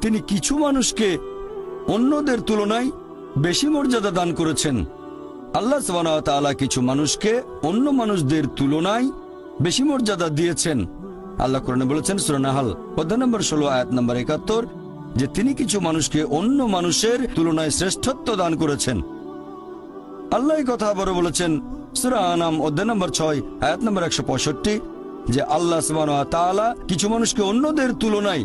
তিনি কিছু মানুষকে অন্যদের তুলনায় বেশি মর্যাদা দান করেছেন। আল্লাহ তাআলা কিছু মানুষকে অন্য মানুষদের তুলনায় বেশি মর্যাদা দিয়েছেন। আল্লাহ কোরআনে বলেছেন সুরানাহাল অধ্যায় নম্বর ষোলো, আয়াত নম্বর একাত্তর, যে তিনি কিছু মানুষকে অন্য মানুষের তুলনায় শ্রেষ্ঠত্ব দান করেছেন। আল্লাহ কথা আবারও বলেছেন, সুরা আনাম, অধ্যায় নম্বর ছয়, আয়াত নম্বর একশো পঁয়ষট্টি, যে আল্লাহ সুবহানাহু কিছু মানুষকে অন্যদের তুলনায়